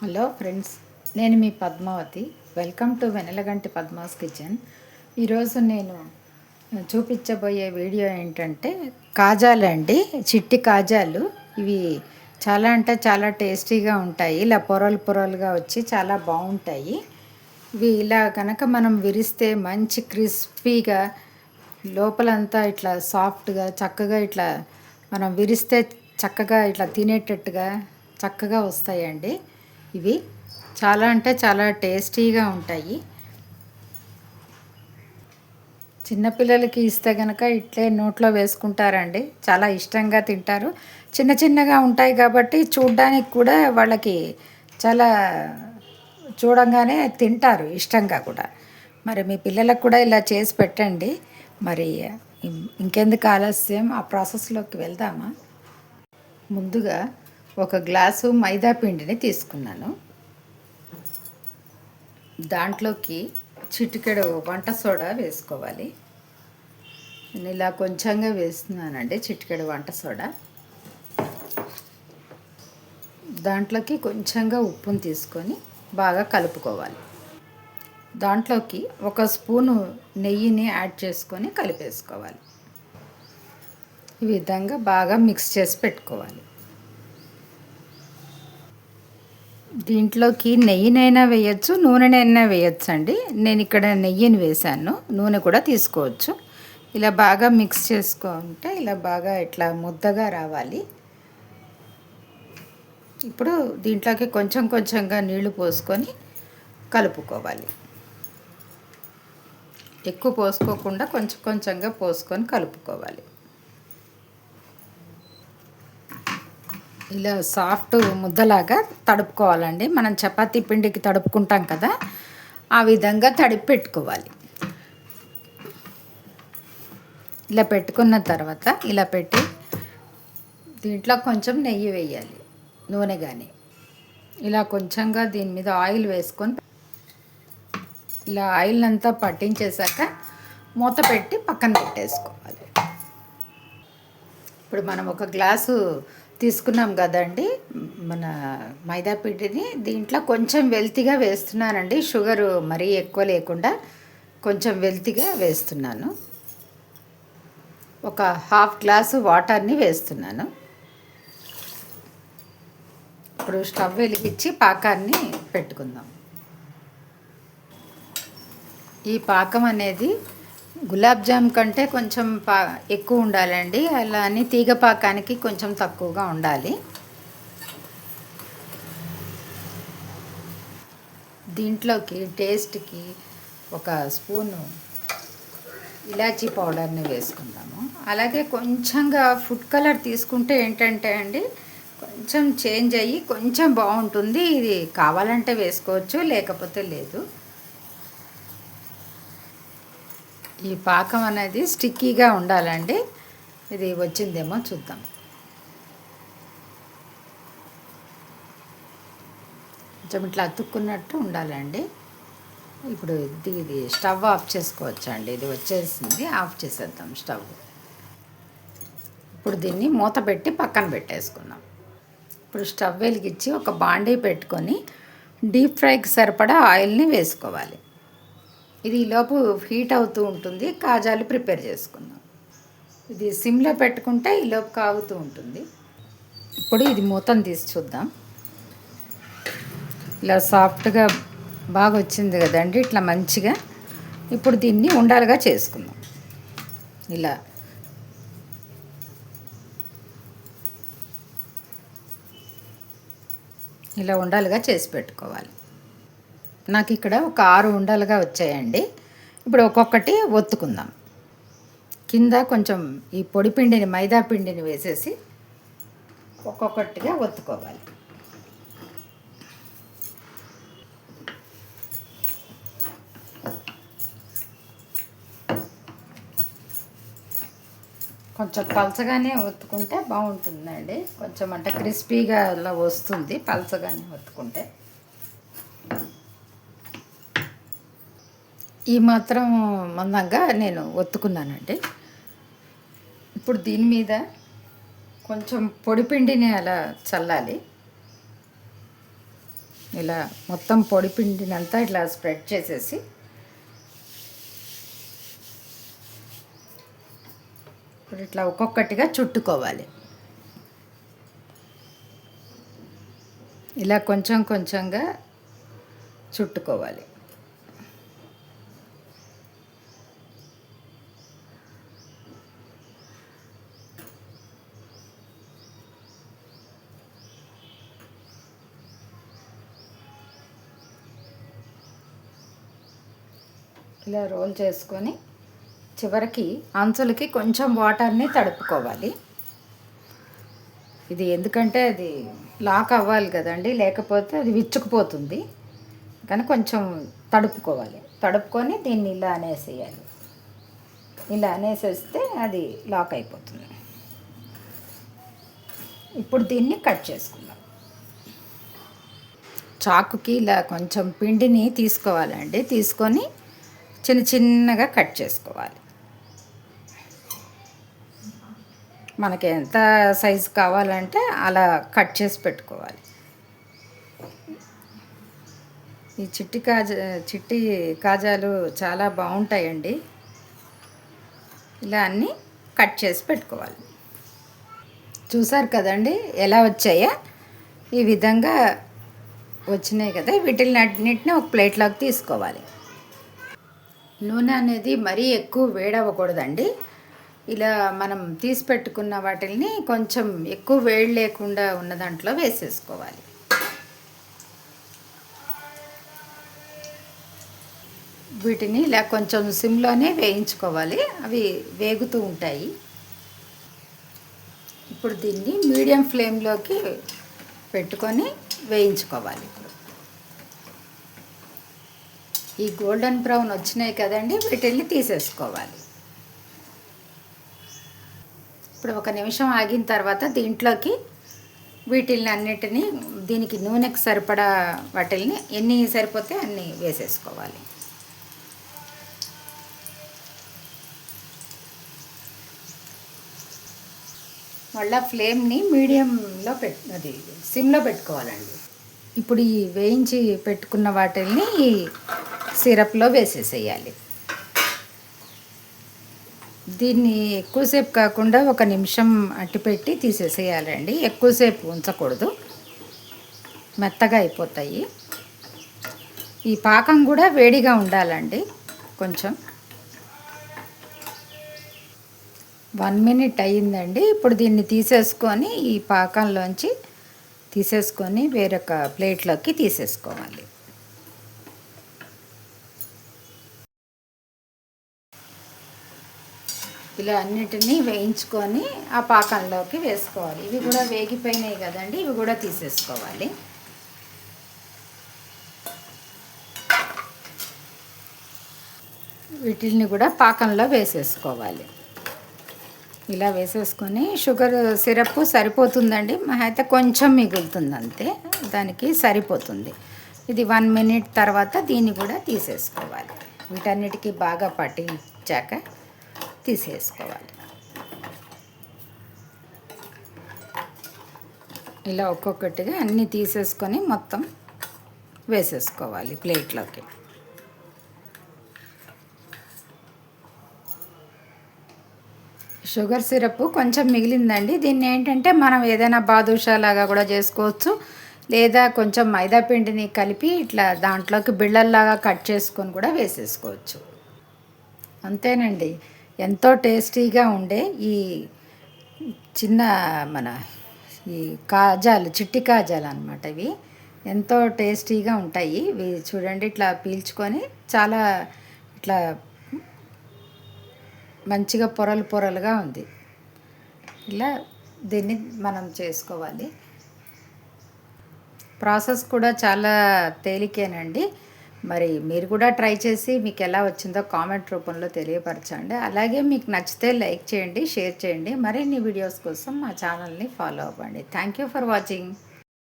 Hello friends నేను మీ Padmavathi. Welcome to Venalaganti Padma's kitchen. ఈరోజు నేను చూపించబోయే వీడియో ఏంటంటే కాజాలు అండి చిట్టి కాజాలు. ఇవి చాలా అంటే చాలా టేస్టీగా ఉంటాయి. ఇలా పొరలు పొరలుగా వచ్చి చాలా బాగుంటాయి. ఇవి ఇలా కనుక మనం విరిస్తే మంచి క్రిస్పీగా లోపలంతా ఇట్లా సాఫ్ట్గా చక్కగా ఇట్లా మనం విరిస్తే చక్కగా ఇట్లా తినేటట్టుగా చక్కగా వస్తాయండి. ఇవి చాలా అంటే చాలా టేస్టీగా ఉంటాయి. చిన్నపిల్లలకి ఇస్తే కనుక ఇట్లే నోట్లో వేసుకుంటారండి. చాలా ఇష్టంగా తింటారు. చిన్న చిన్నగా ఉంటాయి కాబట్టి చూడ్డానికి కూడా వాళ్ళకి చాలా చూడంగానే తింటారు ఇష్టంగా కూడా. మరి మీ పిల్లలకు కూడా ఇలా చేసి పెట్టండి. మరి ఇంకెందుకు ఆలస్యం? ఆ ప్రాసెస్లోకి వెళ్దామా? ముందుగా ఒక గ్లాసు మైదా పిండిని తీసుకున్నాను. దాంట్లోకి చిటికెడు వంట సోడా వేసుకోవాలి. నేను ఇలా కొంచెంగా వేస్తున్నానండి చిటికెడు వంట సోడా. దాంట్లోకి కొంచెంగా ఉప్పును తీసుకొని బాగా కలుపుకోవాలి. దాంట్లోకి ఒక స్పూను నెయ్యిని యాడ్ చేసుకొని కలిపేసుకోవాలి. ఈ విధంగా బాగా మిక్స్ చేసి పెట్టుకోవాలి. దీంట్లోకి నెయ్యినైనా వేయచ్చు నూనెనైనా వేయచ్చు అండి నేను ఇక్కడ నెయ్యిని వేశాను నూనె కూడా తీసుకోవచ్చు. ఇలా బాగా మిక్స్ చేసుకుంటే ఇలా బాగా ఇట్లా ముద్దగా రావాలి. ఇప్పుడు దీంట్లోకి కొంచెం కొంచెంగా నీళ్ళు పోసుకొని కలుపుకోవాలి. ఎక్కువ పోసుకోకుండా కొంచెం కొంచెంగా పోసుకొని కలుపుకోవాలి. ఇలా సాఫ్ట్ ముద్దలాగా తడుపుకోవాలండి. మనం చపాతీ పిండికి తడుపుకుంటాం కదా ఆ విధంగా తడిపి పెట్టుకోవాలి ఇలా పెట్టుకున్న తర్వాత ఇలా పెట్టి దీంట్లో కొంచెం నెయ్యి వేయాలి నూనె కానీ ఇలా కొంచెంగా దీని మీద ఆయిల్ వేసుకొని ఇలా ఆయిల్ అంతా పట్టించేశాక మూత పెట్టి పక్కన పెట్టేసుకోవాలి. ఇప్పుడు మనం ఒక గ్లాసు తీసుకున్నాం కదండి. మన మైదాపిండిని దీంట్లో కొంచెం వెల్తిగా వేస్తున్నానండి. షుగర్ మరీ ఎక్కువ లేకుండా కొంచెం వెల్తిగా వేస్తున్నాను. ఒక హాఫ్ గ్లాసు వాటర్ని వేస్తున్నాను. ఇప్పుడు స్టవ్ వెలిగించి పాకాన్ని పెట్టుకుందాం. ఈ పాకం అనేది గులాబ్ జామ్ కంటే కొంచెం పా ఎక్కువ ఉండాలండి. అలా అని తీగ పాకానికి కొంచెం తక్కువగా ఉండాలి. దీంట్లోకి టేస్ట్కి ఒక స్పూను ఇలాచీ పౌడర్ని వేసుకుందాము. అలాగే కొంచెంగా ఫుడ్ కలర్ తీసుకుంటే ఏంటంటే అండి కొంచెం చేంజ్ అయ్యి కొంచెం బాగుంటుంది. ఇది కావాలంటే వేసుకోవచ్చు లేకపోతే లేదు. ఈ పాకం అనేది స్టిక్కీగా ఉండాలండి. ఇది వచ్చిందేమో చూద్దాం. కొంచెం ఇట్లా అతుక్కున్నట్టు ఉండాలండి. ఇప్పుడు ఇది ఇది స్టవ్ ఆఫ్ చేసుకోవచ్చు అండి ఇది వచ్చేసింది. ఆఫ్ చేసేద్దాం స్టవ్. ఇప్పుడు దీన్ని మూత పెట్టి పక్కన పెట్టేసుకుందాం. ఇప్పుడు స్టవ్ వెలిగించి ఒక బాండీ పెట్టుకొని డీప్ ఫ్రైకి సరిపడా ఆయిల్ని వేసుకోవాలి. ఇది ఈలోపు హీట్ అవుతూ ఉంటుంది. కాజాలు ప్రిపేర్ చేసుకుందాం. ఇది సిమ్లో పెట్టుకుంటే ఈలోపు కాగుతూ ఉంటుంది. ఇప్పుడు ఇది మూతను తీసి చూద్దాం. ఇలా సాఫ్ట్గా బాగా వచ్చింది కదండి ఇట్లా మంచిగా. ఇప్పుడు దీన్ని ఉండాలిగా చేసుకుందాం. ఇలా. ఇలా ఉండాలిగా చేసి పెట్టుకోవాలి. నాకు ఇక్కడ ఒక ఆరు ఉండలుగా వచ్చాయండి. ఇప్పుడు ఒక్కొక్కటి ఒత్తుకుందాం. కింద కొంచెం ఈ పొడి పిండిని మైదా పిండిని వేసేసి ఒక్కొక్కటిగా ఒత్తుకోవాలి. కొంచెం పలచగానే ఒత్తుకుంటే బాగుంటుందండి. కొంచెం అంటే క్రిస్పీగా అలా వస్తుంది పలచగానే ఒత్తుకుంటే. ఈ మాత్రం మందంగా నేను ఒత్తుకున్నానండి. ఇప్పుడు దీని మీద కొంచెం పొడిపిండిని అలా చల్లాలి. ఇలా మొత్తం పొడిపిండినంతా ఇట్లా స్ప్రెడ్ చేసేసి ఇప్పుడు ఇట్లా ఒక్కొక్కటిగా చుట్టుకోవాలి. ఇలా కొంచెం కొంచెంగా చుట్టుకోవాలి. ఇలా రోల్ చేసుకొని చివరికి అంచులకి కొంచెం వాటర్ని తడుపుకోవాలి. ఇది ఎందుకంటే అది లాక్ అవ్వాలి కదండి లేకపోతే అది విచ్చుకుపోతుంది. కానీ కొంచెం తడుపుకోవాలి. తడుపుకొని దీన్ని ఇలా అనేసేయాలి. ఇలా అనేసేస్తే అది లాక్ అయిపోతుంది. ఇప్పుడు దీన్ని కట్ చేసుకుందాం. చాకుకి ఇలా కొంచెం పిండిని తీసుకోవాలండి. తీసుకొని చిన్న చిన్నగా కట్ చేసుకోవాలి. మనకి ఎంత సైజు కావాలంటే అలా కట్ చేసి పెట్టుకోవాలి. ఈ చిట్టి కాజా చిట్టి కాజాలు చాలా బాగుంటాయండి. ఇలా అన్నీ కట్ చేసి పెట్టుకోవాలి. చూసారు కదండి ఎలా వచ్చాయా? ఈ విధంగా వచ్చినాయి కదా. వీటిని అన్నింటినీ ఒక ప్లేట్లోకి తీసుకోవాలి. నూనె అనేది మరీ ఎక్కువ వేడవ్వకూడదండి. ఇలా మనం తీసి పెట్టుకున్న వాటిని కొంచెం ఎక్కువ వేడి లేకుండా ఉన్న దాంట్లో వేసేసుకోవాలి. వీటిని ఇలా కొంచెం సిమ్లోనే వేయించుకోవాలి. అవి వేగుతూ ఉంటాయి. ఇప్పుడు దీన్ని మీడియం ఫ్లేమ్లోకి పెట్టుకొని వేయించుకోవాలి ఇప్పుడు. ఈ గోల్డెన్ బ్రౌన్ వచ్చినాయి కదండి వీటిని తీసేసుకోవాలి. ఇప్పుడు ఒక నిమిషం ఆగిన తర్వాత దీంట్లోకి వీటిల్ని అన్నిటినీ దీనికి నూనెకి సరిపడా వాటిల్ని ఎన్ని సరిపోతే అన్ని వేసేసుకోవాలి. మళ్ళీ ఫ్లేమ్ని మీడియంలో పెట్ అది సిమ్లో పెట్టుకోవాలండి. ఇప్పుడు ఈ వేయించి పెట్టుకున్న వాటిల్ని సిరప్లో వేసేసేయాలి. దీన్ని ఎక్కువసేపు కాకుండా ఒక నిమిషం అట్టిపెట్టి తీసేసేయాలండి. ఎక్కువసేపు ఉంచకూడదు. మెత్తగా అయిపోతాయి. ఈ పాకం కూడా వేడిగా ఉండాలండి కొంచెం. వన్ మినిట్ అయ్యిందండి. ఇప్పుడు దీన్ని తీసేసుకొని ఈ పాకంలోంచి తీసేసుకొని వేరొక ప్లేట్లోకి తీసేసుకోవాలి. ఇలా అన్నిటినీ వేయించుకొని ఆ పాకంలోకి వేసుకోవాలి. ఇవి కూడా వేగిపోయినాయి కదండి ఇవి కూడా తీసేసుకోవాలి. వీటిని కూడా పాకంలో వేసేసుకోవాలి. ఇలా వేసేసుకొని షుగర్ సిరప్ సరిపోతుందండి. అయితే కొంచెం మిగులుతుంది అంతే దానికి సరిపోతుంది. ఇది వన్ మినిట్ తర్వాత దీన్ని కూడా తీసేసుకోవాలి. వీటన్నిటికీ బాగా పట్టించాక తీసేసుకోవాలి. ఇలా ఒక్కొక్కటిగా అన్నీ తీసేసుకొని మొత్తం వేసేసుకోవాలి ప్లేట్లోకి. షుగర్ సిరప్ కొంచెం మిగిలిందండి. దీన్ని ఏంటంటే మనం ఏదైనా బాదుషా లాగా కూడా చేసుకోవచ్చు. లేదా కొంచెం మైదా పిండిని కలిపి ఇట్లా దాంట్లోకి బిళ్ళల్లాగా కట్ చేసుకొని కూడా వేసేసుకోవచ్చు. అంతేనండి. ఎంతో టేస్టీగా ఉండే ఈ చిన్న మన ఈ కాజాలు చిట్టి కాజాలు అనమాట ఇవి. ఎంతో టేస్టీగా ఉంటాయి. ఇవి చూడండి ఇట్లా పీల్చుకొని చాలా ఇట్లా మంచిగా పొరలు పొరలుగా ఉంది. ఇలా దీన్ని మనం చేసుకోవాలి. ప్రాసెస్ కూడా చాలా తేలికేనండి. మరి మీరు కూడా ట్రై చేసి మీకు ఎలా వచ్చిందో కామెంట్ రూపంలో తెలియపరచండి. అలాగే మీకు నచ్చితే లైక్ చేయండి షేర్ చేయండి. మరిన్ని వీడియోస్ కోసం మా ఛానల్ని ఫాలో అవ్వండి. Thank you for watching.